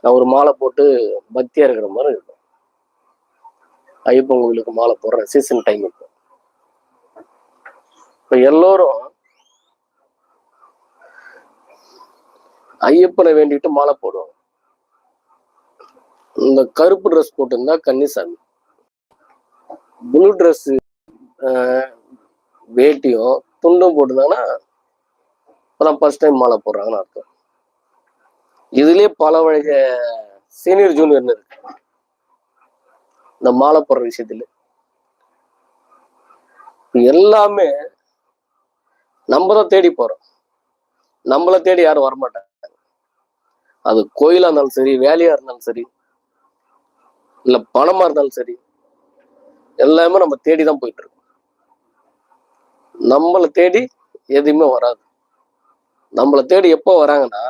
நான் ஒரு மாலை போட்டு பக்தியா இருக்கிற மாதிரி இருக்கும். ஐயப்பன் கோவிலுக்கு மாலை போடுற சீசன் டைம் இப்போ. இப்ப எல்லோரும் ஐயப்பனை வேண்டிட்டு மாலை போடுவாங்க. இந்த கருப்பு ட்ரெஸ் போட்டிருந்தா கன்னிசாமி. ப்ளூ ட்ரெஸ் வேட்டியும் துண்டும் போட்டிருந்தாங்கன்னா இப்போதான் ஃபர்ஸ்ட் டைம் மாலை போடுறாங்கன்னு அர்த்தம். இதுலயே பல வகை சீனியர் ஜூனியர்னு இருக்கு. இந்த மாலை போடுற விஷயத்துல. எல்லாமே நம்ம தான் தேடி போறோம். நம்மளை தேடி யாரும் வரமாட்டாங்க. அது கோயிலா இருந்தாலும் சரி வேலையா இருந்தாலும் சரி இல்ல பணமா இருந்தாலும் சரி எல்லாமே நம்ம தேடி தான் போயிட்டு இருக்கோம். நம்மளை தேடி எதுவுமே வராது. நம்மளை தேடி எப்போ வராங்கன்னா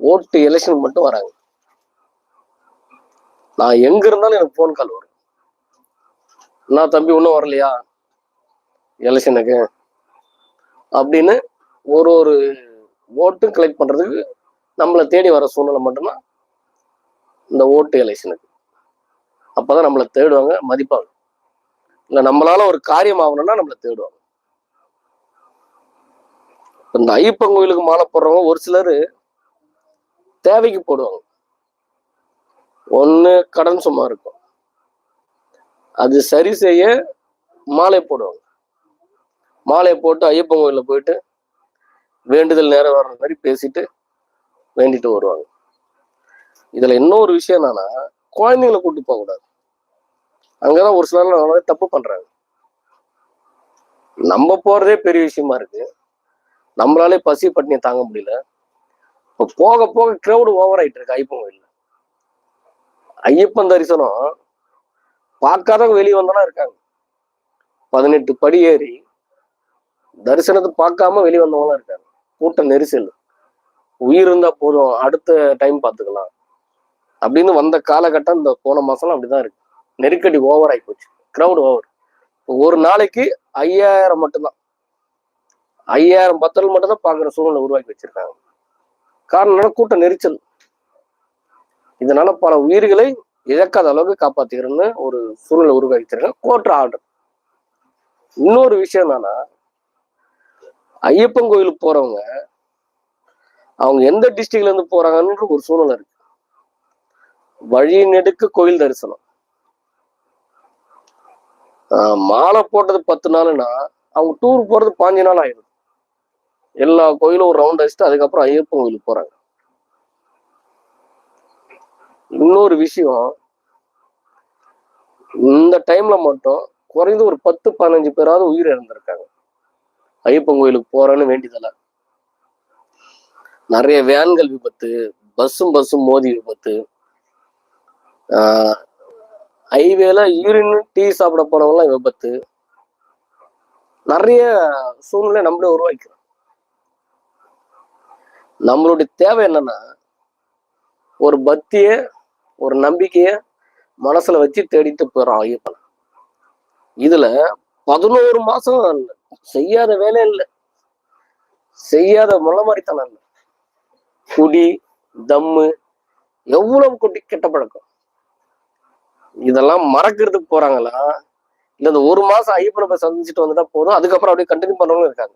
ஓட்டு எலெக்ஷனுக்கு மட்டும் வராங்க. நான் எங்க இருந்தாலும் எனக்கு ஃபோன் கால் வரும். நான் தம்பி ஒன்றும் வரலையா? எலெக்ஷனுக்கு அப்படின்னு ஒரு ஒரு ஓட்டும் கலெக்ட் பண்றதுக்கு நம்மளை தேடி வர சூழ்நிலை மட்டும்தான் இந்த ஓட்டு எலெக்ஷனுக்கு அப்பதான் நம்மளை தேடுவாங்க மதிப்பாங்க. இல்லை நம்மளால ஒரு காரியம் ஆகணும்னா நம்மளை தேடுவாங்க. இந்த ஐயப்பன் கோயிலுக்கு மாலை போடுறவங்க ஒரு சிலர் தேவைக்கு போடுவாங்க. ஒன்று கடன் சும்மா இருக்கும். அது சரி செய்ய மாலை போடுவாங்க. மாலையை போட்டு ஐயப்பன் கோயில்ல போயிட்டு வேண்டுதல் நேரம் வர்ற மாதிரி பேசிட்டு வேண்டிட்டு வருவாங்க. இதுல இன்னொரு விஷயம் என்னன்னா குழந்தைங்களை கூட்டு போகக்கூடாது அங்கதான் ஒரு சிலர் நேரம் தப்பு பண்றாங்க. நம்ம போறதே பெரிய விஷயமா இருக்கு. நம்மளாலே பசி பட்டினியை தாங்க முடியல. இப்போ போக போக க்ரௌடு ஓவர் ஆயிட்டு இருக்கு ஐயப்பன் கோயில் ஐயப்பன் தரிசனம் பார்க்காதவங்க வெளியே வந்தனா இருக்காங்க. பதினெட்டு படி ஏறி தரிசனத்தை பார்க்காம வெளியே வந்தவங்களாம் இருக்காங்க. கூட்ட நெரிசல். உயிர் இருந்தா போதும் அடுத்த டைம் பார்த்துக்கலாம். அப்படின்னு வந்த காலகட்டம் இந்த போன மாசம்லாம் அப்படிதான் இருக்கு. நெருக்கடி ஓவர் ஆகி போச்சு. கிரௌட் ஓவர் ஒரு நாளைக்கு ஐயாயிரம் மட்டும்தான். ஐயாயிரம் பத்தல் மட்டும்தான் பாக்குற சூழ்நிலை உருவாக்கி வச்சிருக்காங்க. காரணம் என்னன்னா கூட்ட நெரிச்சல். இதனால பல உயிர்களை இழக்காத அளவுக்கு காப்பாத்திக்கிறேன்னு ஒரு சூழ்நிலை உருவாக்கி வச்சிருக்காங்க கோர்ட் ஆர்டர் இன்னொரு விஷயம் என்னன்னா ஐயப்பன் கோயிலுக்கு போறவங்க அவங்க எந்த டிஸ்ட்ரிக்ட்ல இருந்து போறாங்கன்ற ஒரு சூழ்நிலை இருக்கு. வழி நெடுக்க கோயில் தரிசனம். ஆஹ் மாலை போட்டது பத்து நாள்னா அவங்க டூர் போறது பாஞ்சு நாள் ஆயிடும் எல்லா கோயிலும் ஒரு ரவுண்ட் அடிச்சுட்டு அதுக்கப்புறம் ஐயப்பன் கோயிலுக்கு போறாங்க. இன்னொரு விஷயம் இந்த டைம்ல மட்டும் குறைந்து ஒரு பத்து பதினஞ்சு பேராவது உயிர் இழந்திருக்காங்க ஐயப்பன் கோயிலுக்கு போறேன்னு வேண்டியதில்ல நிறைய வேன்கள் விபத்து பஸ்ஸும் பஸ்ஸும் மோதி விபத்து. ஹைவேல யூரின் டீ சாப்பிட போனவங்களாம் விபத்து. நிறைய சூழ்நிலை நம்மளே உருவாக்கிறோம். நம்மளுடைய தேவை என்னன்னா ஒரு பக்திய ஒரு நம்பிக்கைய மனசுல வச்சு தேடிட்டு போயிடும் ஐயப்பன். இதுல பதினோரு மாசம் செய்யாத வேலை இல்லை. செய்யாத முளமாரித்தனம் இல்லை. குடி தம்மு எவ்வளவு கொட்டி கெட்ட பழக்கம். இதெல்லாம் மறக்கிறதுக்கு போறாங்களா? இல்ல இந்த ஒரு மாசம் ஐயப்பனை போய் சந்திச்சுட்டு வந்துட்டா போதும்? அதுக்கப்புறம் அப்படியே கண்டினியூ பண்றவங்களும் இருக்காங்க.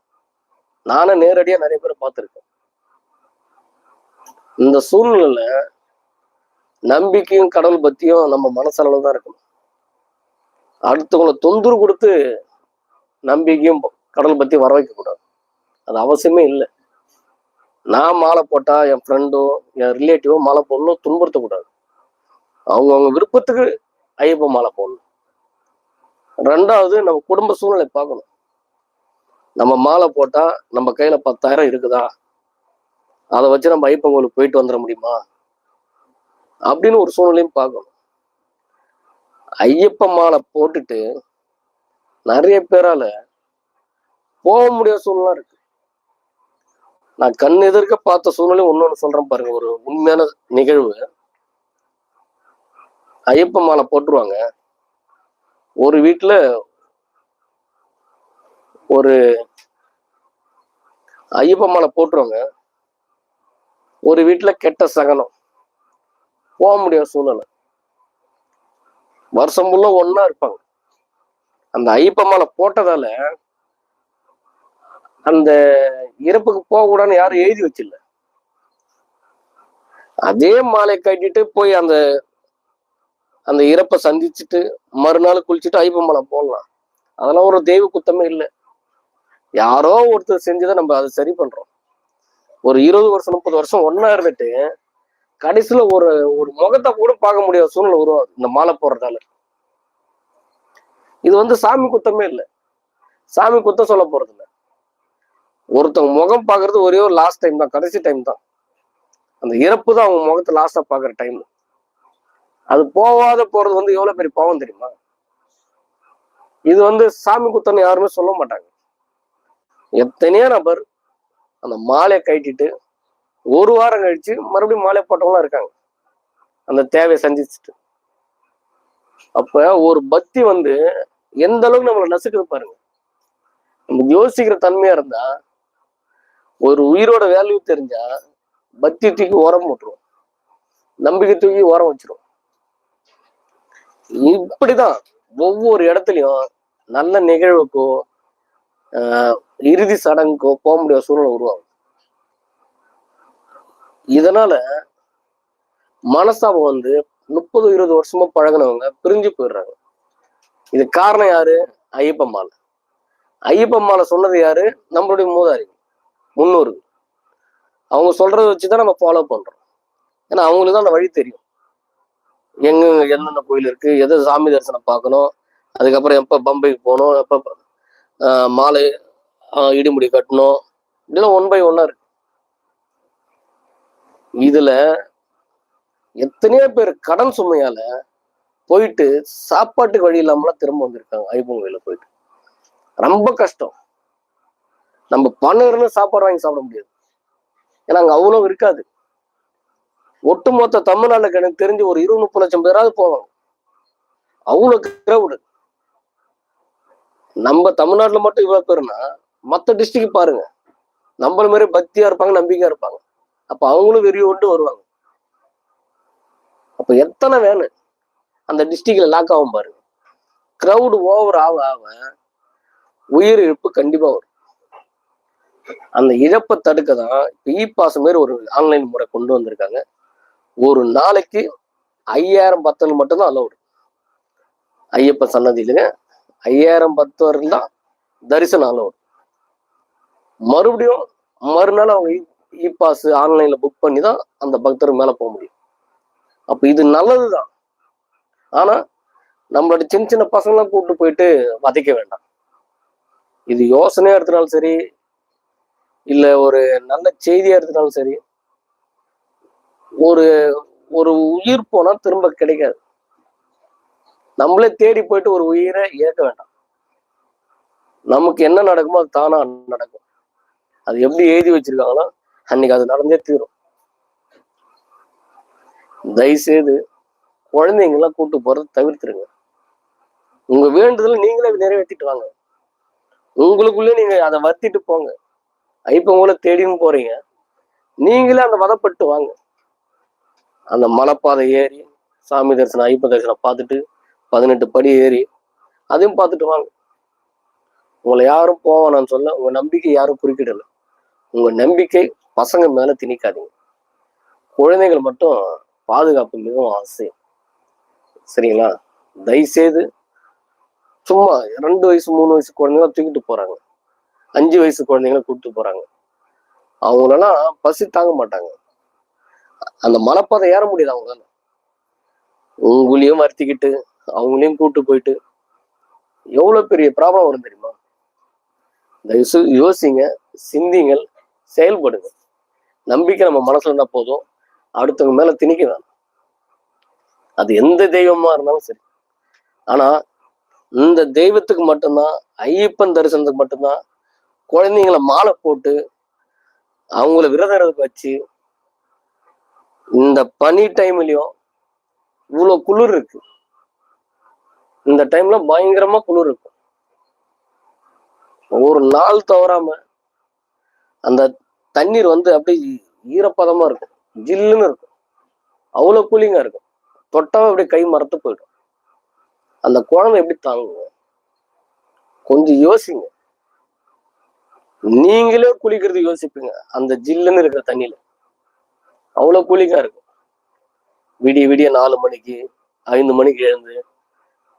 நானும் நேரடியா நிறைய பேரை பார்த்துருக்கேன். இந்த சூழ்நிலையில நம்பிக்கையும் கடவுள் பத்தியும் நம்ம மனசளவு தான் இருக்கணும். அடுத்தவங்களை தொந்தரவு கொடுத்து நம்பிக்கையும் கடவுள் பத்தி வர வைக்கக்கூடாது. அது அவசியமே இல்லை. நான் மாலை போட்டா என் ஃப்ரெண்டோ என் ரிலேட்டிவோ மாலை போடணும் துன்புறுத்தக்கூடாது. அவங்கவுங்க விருப்பத்துக்கு ஐயப்ப மாலை போடணும். ரெண்டாவது நம்ம குடும்ப சூழ்நிலை பார்க்கணும். நம்ம மாலை போட்டா நம்ம கையில பத்தாயிரம் இருக்குதா? அதை வச்சு நம்ம ஐயப்பன் போயிட்டு வந்துட முடியுமா? அப்படின்னு ஒரு சூழ்நிலையும் பார்க்கணும். ஐயப்ப மாலை போட்டுட்டு நிறைய பேரால போக முடியாத சூழ்நிலை இருக்கு. நான் கண் எதிர்க்க பார்த்த சூழ்நிலை ஒன்னொன்னு சொல்றேன் பாருங்க. ஒரு உண்மையான நிகழ்வு. ஐயப்ப மாலை போட்டுருவாங்க. ஒரு வீட்டுல ஒரு ஐயப்ப மாலை போட்டுருவாங்க. ஒரு வீட்டுல கெட்ட சகனம் போக முடியாத சூழ்நிலை. வருஷம் ஃபுல்லாக ஒன்றா இருப்பாங்க. அந்த ஐயப்ப மாலை போட்டதால அந்த இறப்புக்கு போகக்கூடாதுன்னு யாரும் எழுதி வச்சில்ல. அதே மாலை கட்டிட்டு போய் அந்த அந்த இறப்பை சந்திச்சுட்டு மறுநாள் குளிச்சுட்டு ஐப்ப மாலை போடலாம். அதெல்லாம் ஒரு தெய்வ குத்தமே இல்லை. யாரோ ஒருத்தர் செஞ்சதை நம்ம அதை சரி பண்றோம். ஒரு இருபது வருஷம் முப்பது வருஷம் ஒன்னா இருந்துட்டு கடைசியில ஒரு ஒரு முகத்தை கூட பார்க்க முடியாத சூழ்நிலை உருவாகுது இந்த மாலை போடுறதால. இது வந்து சாமி குத்தமே இல்லை. சாமி குத்தம் சொல்ல போறது இல்லை ஒருத்தவங்க முகம் பார்க்கறது ஒரே ஒரு லாஸ்ட் டைம் தான் கடைசி டைம் தான். அந்த இறப்பு தான் அவங்க முகத்தை லாஸ்டா பாக்குற டைம் அது போவாத போறது வந்து எவ்வளவு பெரிய பாவம் தெரியுமா? இது வந்து சாமி குத்தம்னு யாருமே சொல்ல மாட்டாங்க. எத்தனையோ நபர் அந்த மாலையை கட்டிட்டு ஒரு வாரம் கழிச்சு மறுபடியும் மாலை போட்டவங்களாம் இருக்காங்க. அந்த தேவையை சந்திச்சுட்டு. அப்ப ஒரு பக்தி வந்து எந்த அளவுக்கு நம்மளை நசுக்குது பாருங்க. நம்ம யோசிக்கிற தன்மையா இருந்தா ஒரு உயிரோட வேல்யூ தெரிஞ்சா பக்தி தூக்கி உரம் போட்டுரும். நம்பிக்கை தூக்கி உரம் வச்சிரும். இப்படிதான் ஒவ்வொரு இடத்துலயும் நல்ல நிகழ்வுக்கோ இறுதி சடங்குக்கோ போக முடியாத சூழ்நிலை உருவாகும். இதனால மனஸ்தாபம் வந்து முப்பது இருபது வருஷமா பழகுனவங்க பிரிஞ்சு போயிடுறாங்க. இது காரணம் யாரு? ஐயப்ப மாலை சொன்னது யாரு? நம்மளுடைய மூதாரி முன்னோர்கள். அவங்க சொல்றதை வச்சுதான் நம்ம ஃபாலோ பண்றோம். ஏன்னா அவங்களுக்கு தான் அந்த வழி தெரியும். எங்க என்னென்ன கோயில் இருக்கு எதை சாமி தரிசனம் பார்க்கணும் அதுக்கப்புறம் எப்ப பம்பைக்கு போகணும் எப்ப மாலை இடிமுடி கட்டணும். இதெல்லாம் ஒன் பை ஒன்னா இருக்கு. இதுல எத்தனையோ பேர் கடன் சுமையால போயிட்டு சாப்பாட்டுக்கு வழி இல்லாமலாம் திரும்ப வந்திருக்காங்க. ஐப்பன் போயிட்டு. ரொம்ப கஷ்டம். நம்ம பணம் இருந்து சாப்பாடு வாங்கி சாப்பிட முடியாது. ஏன்னா அங்க அவ்வளோ இருக்காது. ஒட்டுமொத்த தமிழ்நாட்டுல எனக்கு தெரிஞ்சு ஒரு இருபது முப்பது லட்சம் பேராவது போவாங்க. அவ்வளோ கிரவுடு நம்ம தமிழ்நாட்டுல மட்டும் இவ்வளவு பேருனா மத்த டிஸ்ட்ரிக்ட் பாருங்க. நம்மள மாதிரி பக்தியா இருப்பாங்க நம்பிக்கையா இருப்பாங்க. அப்ப அவங்களும் வெறி கொண்டு வருவாங்க. அப்ப எத்தனை வேணும் அந்த டிஸ்ட்ரிக்ட்ல லாக் ஆகும் பாருங்க. கிரவுடு ஓவர் ஆக ஆக உயிர் இழப்பு கண்டிப்பா வரும். அந்த இழப்பை தடுக்க தான் இ பாஸ் மாதிரி ஒரு ஆன்லைன் முறை கொண்டு வந்திருக்காங்க. ஒரு நாளைக்கு ஐயாயிரம் பத்தல் மட்டும்தான் அலௌடு ஐயப்ப சன்னதியில ஐயாயிரம் பத்து வரலாம் தான் தரிசனம் அளவு மறுபடியும் மறுநாள் அவங்க இ பாஸ் ஆன்லைன்ல புக் பண்ணி தான் அந்த பக்தர் மேல போக முடியும். அப்ப இது நல்லதுதான். ஆனா நம்மளோட சின்ன சின்ன பசங்களாம் கூப்பிட்டு போயிட்டு வதைக்க வேண்டாம். இது யோசனையா எடுத்தனாலும் சரி இல்ல ஒரு நல்ல செய்தியா எடுத்தினாலும் சரி ஒரு ஒரு உயிர் போனா திரும்ப கிடைக்காது. நம்மளே தேடி போயிட்டு ஒரு உயிரை இழக்க வேண்டாம். நமக்கு என்ன நடக்குமோ அது தானா நடக்கும். அது எப்படி எழுதி வச்சிருக்காங்களோ அன்னைக்கு அது நடந்தே தீரும். தயவுசெய்து குழந்தைங்களாம் கூட்டு போறதை தவிர்த்துருங்க. உங்க வேண்டுதல் நீங்களே நிறைவேற்றிட்டு வாங்க. உங்களுக்குள்ளே நீங்க அதை வத்திட்டு போங்க. ஐப்பங்களை தேடியும் போறீங்க. நீங்களே அந்த வதப்பட்டு வாங்க. அந்த மலைப்பாதை ஏறி சாமி தரிசனம் ஐப்ப தரிசனம் பார்த்துட்டு பதினெட்டு படி ஏறி அதையும் பார்த்துட்டு வாங்க. உங்களை யாரும் போவானான்னு சொல்ல உங்க நம்பிக்கை யாரும் குறுக்கிடல. உங்க நம்பிக்கை பசங்க மேல திணிக்காதீங்க. குழந்தைகள் மட்டும் பாதுகாப்பு மிகவும் அவசியம். சரிங்களா? தயவுசெய்து சும்மா ரெண்டு வயசு மூணு வயசு குழந்தைங்கள தூக்கிட்டு போறாங்க. அஞ்சு வயசு குழந்தைங்கள கூப்பிட்டு போறாங்க. அவங்களெல்லாம் பசி தாங்க மாட்டாங்க. அந்த மலைப்பாதை ஏற முடியாது அவங்களால. உங்களையும் வருத்திக்கிட்டு அவங்களையும் கூட்டு போயிட்டு எவ்வளவு பெரிய ப்ராப்ளம் வரும் தெரியுமா? தயவுசு யோசிங்க சிந்திங்கள் செயல்படுங்க நம்பிக்கை நம்ம மனசுல இருந்தா போதும். அடுத்தவங்க மேல திணிக்க வேணும். அது எந்த தெய்வமா இருந்தாலும் சரி. ஆனா இந்த தெய்வத்துக்கு மட்டும்தான் ஐயப்பன் தரிசனத்துக்கு மட்டும்தான் குழந்தைங்களை மாலை போட்டு அவங்கள விரதம் வச்சு இந்த பனி டைம்லயும் இவ்வளவு குளிர் இருக்கு. இந்த டைம்ல பயங்கரமா குளிர் இருக்கும். ஒரு நாள் தவறாம அந்த தண்ணீர் வந்து அப்படியே ஈரப்பதமா இருக்கும். ஜில்லுன்னு இருக்கும். அவ்வளோ கூலிங்கா இருக்கும். தொட்டாம அப்படியே கை மரத்து போயிடும். அந்த குழந்தை எப்படி தாங்குங்க? கொஞ்சம் யோசிங்க. நீங்களே குளிக்கிறது யோசிப்பீங்க. அந்த ஜில்லுன்னு இருக்கிற தண்ணியில. அவ்வளோ கூலிங்கா இருக்கும். விடிய விடிய நாலு மணிக்கு ஐந்து மணிக்கு எழுந்து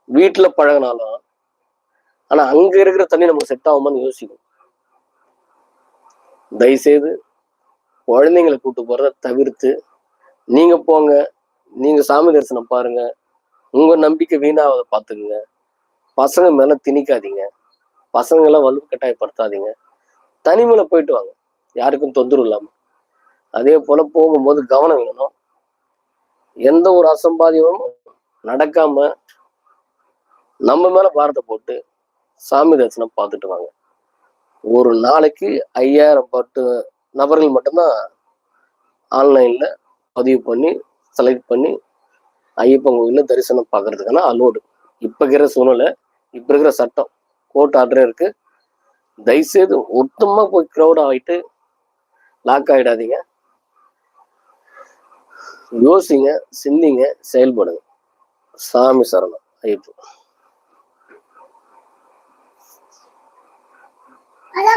வீட்டுல பழகினாலும் ஆனா அங்க இருக்கிற தண்ணி நமக்கு செட் ஆகுமான்னு யோசிக்கும் தயவுசெய்து குழந்தைங்களை கூட்டு போறத தவிர்த்து நீங்க போங்க நீங்க சாமி தரிசனம் பாருங்க உங்க நம்பிக்கை வீணாவதை பார்த்துக்குங்க பசங்க மேல திணிக்காதீங்க. பசங்களை வலு கட்டாயப்படுத்தாதீங்க. தனிமையில போயிட்டு வாங்க. யாருக்கும் தொந்தரவு இல்லாம. அதே போல போகும்போது கவனம் வேணும். எந்த ஒரு அசம்பாதியமும் நடக்காம நம்ம மேல பாரத்தை போட்டு சாமி தரிசனம் பார்த்துட்டு வாங்க. ஒரு நாளைக்கு ஐயாயிரம் பட்டு நபர்கள் மட்டும்தான் ஆன்லைன்ல பதிவு பண்ணி செலக்ட் பண்ணி ஐயப்பன் கோயிலில் தரிசனம் பார்க்கறதுக்கான அலோடு இப்ப இருக்கிற சூழ்நிலை இப்ப இருக்கிற சட்டம் கோர்ட் ஆர்டர் இருக்கு. தயவுசெய்து மொத்தமா போய் க்ரௌட் ஆகிட்டு லாக் ஆகிடாதீங்க யோசிங்க சிந்திங்க செயல்படுங்க. சாமி சரணம் ஐயப்பன்.